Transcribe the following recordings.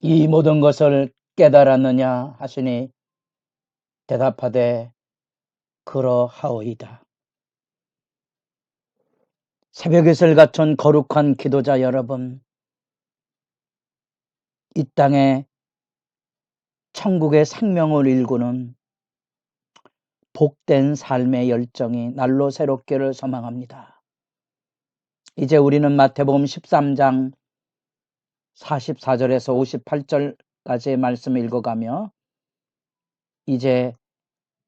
이 모든 것을 깨달았느냐 하시니 대답하되 그러하오이다. 새벽에을 갖춘 거룩한 기도자 여러분, 이 땅에 천국의 생명을 일구는 복된 삶의 열정이 날로 새롭기를 소망합니다. 이제 우리는 마태복음 13장 44절에서 58절까지의 말씀을 읽어가며 이제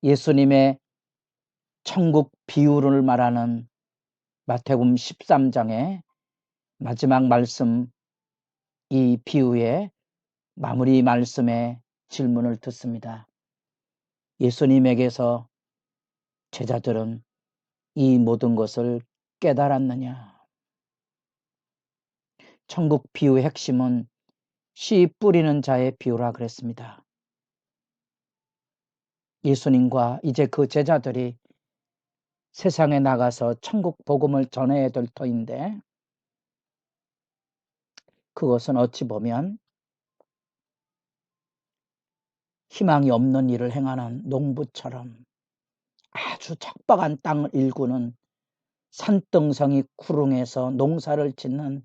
예수님의 천국 비유를 말하는 마태복음 13장의 마지막 말씀 이 비유의 마무리 말씀에 질문을 듣습니다. 예수님에게서 제자들은 이 모든 것을 깨달았느냐? 천국 비유의 핵심은 씨 뿌리는 자의 비유라 그랬습니다. 예수님과 이제 그 제자들이 세상에 나가서 천국 복음을 전해야 될 터인데 그것은 어찌 보면 희망이 없는 일을 행하는 농부처럼 아주 척박한 땅을 일구는 산등성이 구릉에서 농사를 짓는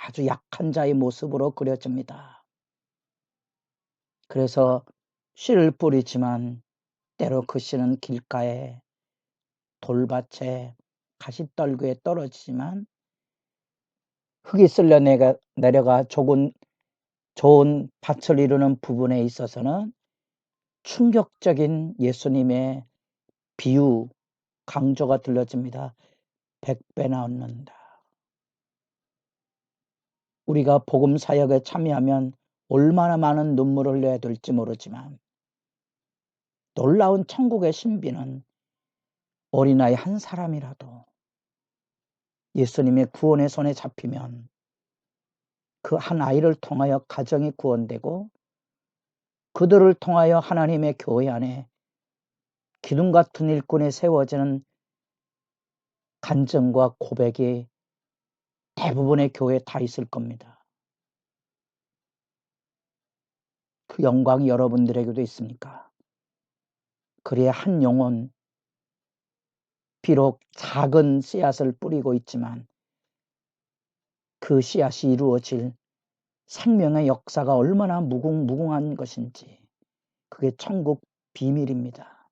아주 약한 자의 모습으로 그려집니다. 그래서 씨를 뿌리지만 때로 그 씨는 길가에 돌밭에 가시떨기에 떨어지지만 흙이 쓸려 내려가 좋은, 좋은 밭을 이루는 부분에 있어서는 충격적인 예수님의 비유, 강조가 들려집니다. 백배나 얻는다. 우리가 복음 사역에 참여하면 얼마나 많은 눈물을 흘려야 될지 모르지만 놀라운 천국의 신비는 어린아이 한 사람이라도 예수님의 구원의 손에 잡히면 그 한 아이를 통하여 가정이 구원되고 그들을 통하여 하나님의 교회 안에 기둥 같은 일꾼에 세워지는 간증과 고백이 대부분의 교회에 다 있을 겁니다. 그 영광이 여러분들에게도 있습니까? 그래야 한 영혼, 비록 작은 씨앗을 뿌리고 있지만 그 씨앗이 이루어질 생명의 역사가 얼마나 무궁무궁한 것인지 그게 천국 비밀입니다.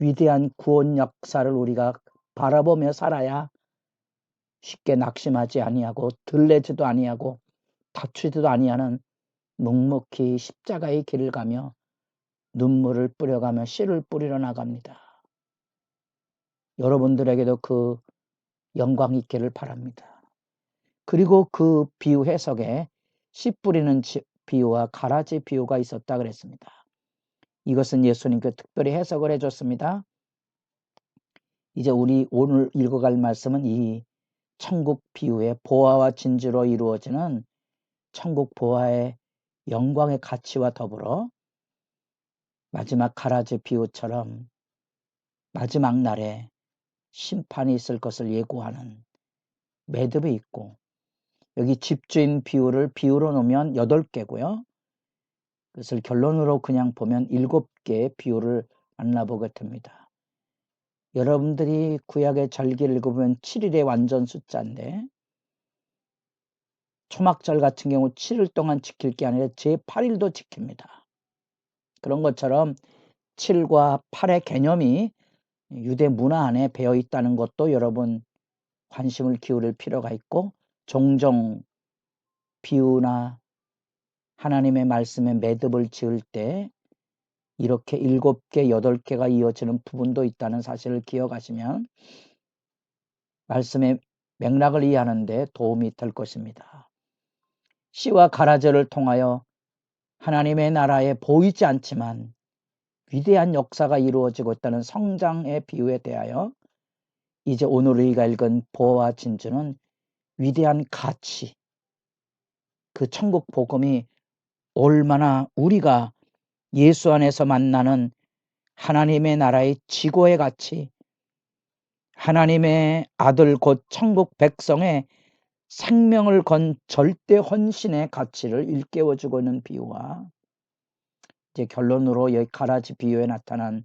위대한 구원 역사를 우리가 바라보며 살아야 쉽게 낙심하지 아니하고 들레지도 아니하고 다투지도 아니하는 묵묵히 십자가의 길을 가며 눈물을 뿌려가며 씨를 뿌리러 나갑니다. 여러분들에게도 그 영광 있기를 바랍니다. 그리고 그 비유 해석에 씨 뿌리는 비유와 가라지 비유가 있었다 그랬습니다. 이것은 예수님께 특별히 해석을 해줬습니다. 이제 우리 오늘 읽어갈 말씀은 이 천국 비유의 보화와 진주로 이루어지는 천국 보화의 영광의 가치와 더불어 마지막 가라지 비유처럼 마지막 날에 심판이 있을 것을 예고하는 매듭이 있고 여기 집주인 비율을 비유로 놓으면 8개고요. 그것을 결론으로 그냥 보면 7개의 비유를 만나보게 됩니다. 여러분들이 구약의 절기를 읽어보면 7일의 완전 숫자인데 초막절 같은 경우 7일 동안 지킬 게 아니라 제8일도 지킵니다. 그런 것처럼 7과 8의 개념이 유대 문화 안에 배어 있다는 것도 여러분 관심을 기울일 필요가 있고 종종 비유나 하나님의 말씀에 매듭을 지을 때 이렇게 일곱 개, 여덟 개가 이어지는 부분도 있다는 사실을 기억하시면 말씀의 맥락을 이해하는데 도움이 될 것입니다. 씨와 가라지를 통하여 하나님의 나라에 보이지 않지만 위대한 역사가 이루어지고 있다는 성장의 비유에 대하여 이제 오늘 우리가 읽은 보와 진주는 위대한 가치, 그 천국 복음이 얼마나 우리가 예수 안에서 만나는 하나님의 나라의 지고의 가치, 하나님의 아들 곧 천국 백성의 생명을 건 절대 헌신의 가치를 일깨워주고 있는 비유와 이제 결론으로 여기 가라지 비유에 나타난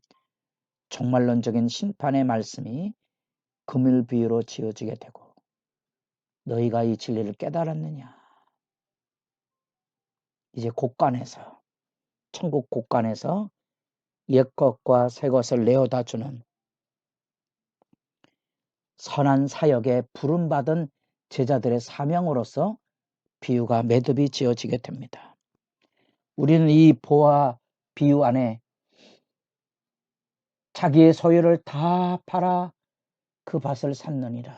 종말론적인 심판의 말씀이 금일 비유로 지어지게 되고 너희가 이 진리를 깨달았느냐? 이제 곳간에서 천국 곳간에서 옛 것과 새 것을 내어다 주는 선한 사역에 부름받은 제자들의 사명으로서 비유가 매듭이 지어지게 됩니다. 우리는 이 보아 비유 안에 자기의 소유를 다 팔아 그 밭을 샀느니라.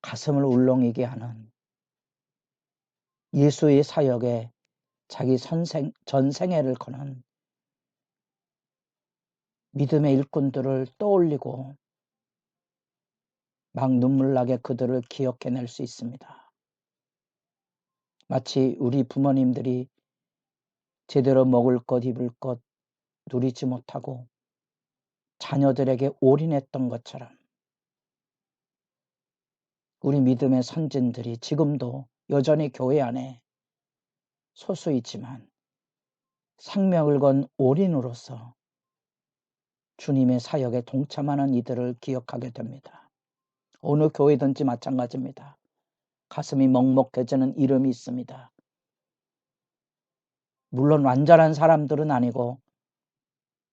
가슴을 울렁이게 하는 예수의 사역에 자기 선생, 전생애를 거는 믿음의 일꾼들을 떠올리고 막 눈물나게 그들을 기억해낼 수 있습니다. 마치 우리 부모님들이 제대로 먹을 것, 입을 것 누리지 못하고 자녀들에게 올인했던 것처럼 우리 믿음의 선진들이 지금도 여전히 교회 안에 소수이지만 생명을 건 올인으로서 주님의 사역에 동참하는 이들을 기억하게 됩니다. 어느 교회든지 마찬가지입니다. 가슴이 먹먹해지는 이름이 있습니다. 물론 완전한 사람들은 아니고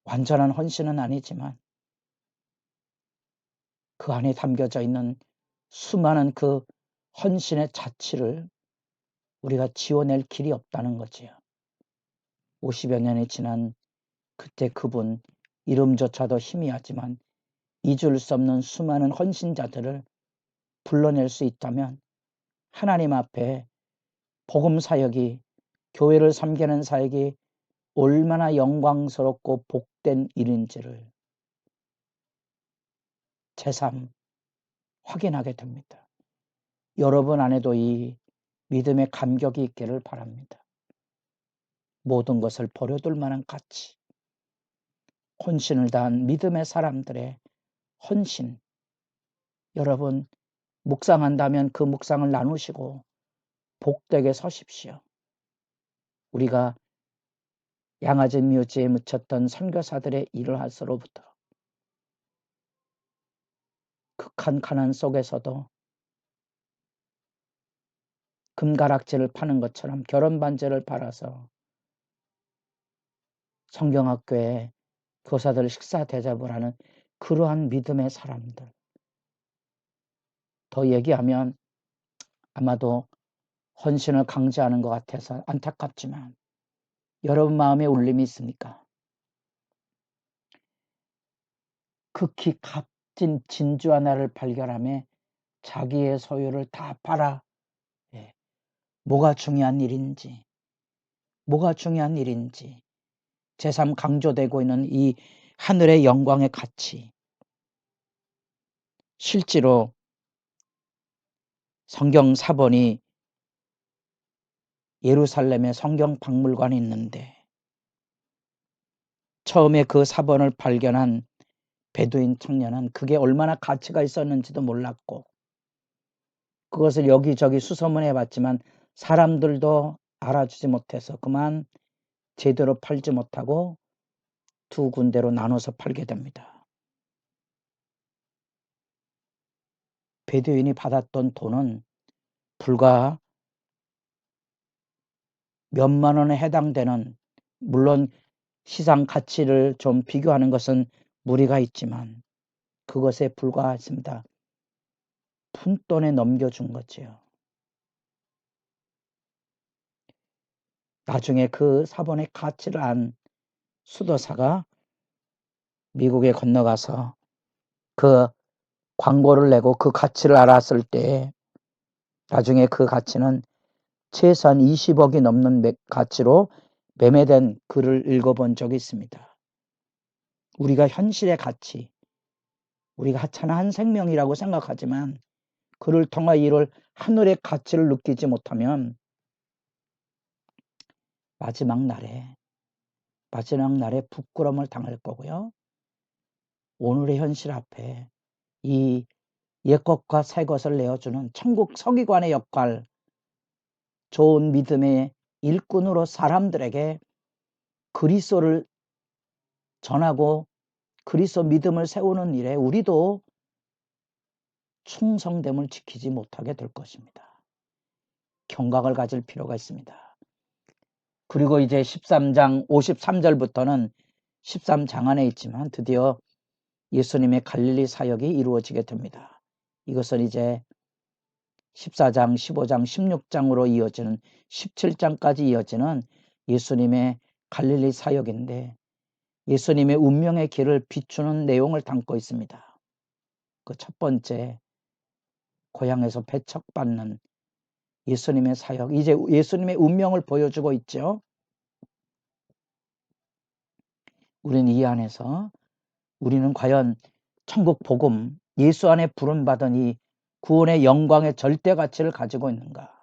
완전한 헌신은 아니지만 그 안에 담겨져 있는 수많은 그 헌신의 자취를 우리가 지워낼 길이 없다는 거지요. 50여 년이 지난 그때 그분 이름조차도 희미하지만 잊을 수 없는 수많은 헌신자들을 불러낼 수 있다면 하나님 앞에 복음 사역이 교회를 섬기는 사역이 얼마나 영광스럽고 복된 일인지를 제3 확인하게 됩니다. 여러분 안에도 이 믿음의 감격이 있기를 바랍니다. 모든 것을 버려둘 만한 가치, 혼신을 다한 믿음의 사람들의 헌신. 여러분, 묵상한다면 그 묵상을 나누시고 복되게 서십시오. 우리가 양아진 묘지에 묻혔던 선교사들의 일을 할수로부터 극한 가난 속에서도 금가락지를 파는 것처럼 결혼 반지를 팔아서 성경학교에 교사들 식사 대접을 하는 그러한 믿음의 사람들. 더 얘기하면 아마도 헌신을 강제하는 것 같아서 안타깝지만 여러분 마음에 울림이 있습니까? 극히 값진 진주 하나를 발견함에 자기의 소유를 다 팔아 예. 뭐가 중요한 일인지 뭐가 중요한 일인지 제3 강조되고 있는 이 하늘의 영광의 가치. 실제로 성경 사본이 예루살렘에 성경 박물관이 있는데 처음에 그 사본을 발견한 베두인 청년은 그게 얼마나 가치가 있었는지도 몰랐고 그것을 여기저기 수소문해 봤지만 사람들도 알아주지 못해서 그만 제대로 팔지 못하고 두 군데로 나눠서 팔게 됩니다. 베두인이 받았던 돈은 불과 몇만 원에 해당되는 물론 시장 가치를 좀 비교하는 것은 무리가 있지만 그것에 불과했습니다. 푼돈에 넘겨준 거지요. 나중에 그 사본의 가치를 안 수도사가 미국에 건너가서 그 광고를 내고 그 가치를 알았을 때 나중에 그 가치는 최소한 20억이 넘는 가치로 매매된 글을 읽어본 적이 있습니다. 우리가 현실의 가치, 우리가 하찮은 생명이라고 생각하지만 그를 통하 이를 하늘의 가치를 느끼지 못하면 마지막 날에 마지막 날에 부끄러움을 당할 거고요. 오늘의 현실 앞에 이 옛것과 새것을 내어주는 천국 서기관의 역할, 좋은 믿음의 일꾼으로 사람들에게 그리스도를 전하고 그리스도 믿음을 세우는 일에 우리도 충성됨을 지키지 못하게 될 것입니다. 경각을 가질 필요가 있습니다. 그리고 이제 13장 53절부터는 13장 안에 있지만 드디어 예수님의 갈릴리 사역이 이루어지게 됩니다. 이것은 이제 14장, 15장, 16장으로 이어지는 17장까지 이어지는 예수님의 갈릴리 사역인데 예수님의 운명의 길을 비추는 내용을 담고 있습니다. 그 첫 번째 고향에서 배척받는 예수님의 사역, 이제 예수님의 운명을 보여주고 있죠. 우리는 이 안에서 우리는 과연 천국 복음, 예수 안에 부름받은 이 구원의 영광의 절대 가치를 가지고 있는가?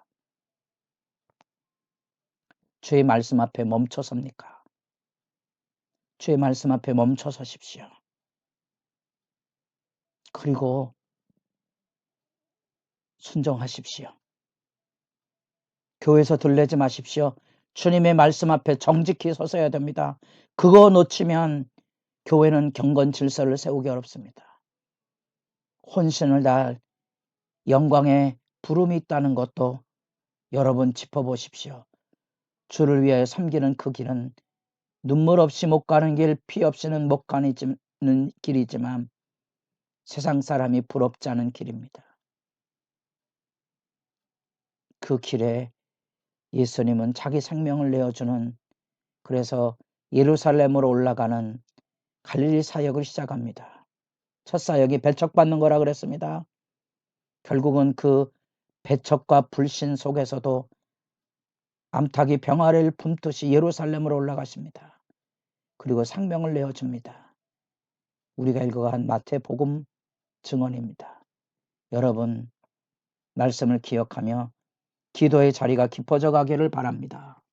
주의 말씀 앞에 멈춰 섭니까? 주의 말씀 앞에 멈춰 서십시오. 그리고 순종하십시오. 교회에서 들레지 마십시오. 주님의 말씀 앞에 정직히 서서야 됩니다. 그거 놓치면 교회는 경건 질서를 세우기 어렵습니다. 혼신을 다할 영광의 부름이 있다는 것도 여러분 짚어보십시오. 주를 위해 섬기는 그 길은 눈물 없이 못 가는 길, 피 없이는 못 가는 길이지만 세상 사람이 부럽지 않은 길입니다. 그 길에 예수님은 자기 생명을 내어주는 그래서 예루살렘으로 올라가는 갈릴리 사역을 시작합니다. 첫 사역이 배척받는 거라 그랬습니다. 결국은 그 배척과 불신 속에서도 암탉이 병아리를 품듯이 예루살렘으로 올라가십니다. 그리고 생명을 내어줍니다. 우리가 읽어간 마태복음 증언입니다. 여러분 말씀을 기억하며 기도의 자리가 깊어져 가기를 바랍니다.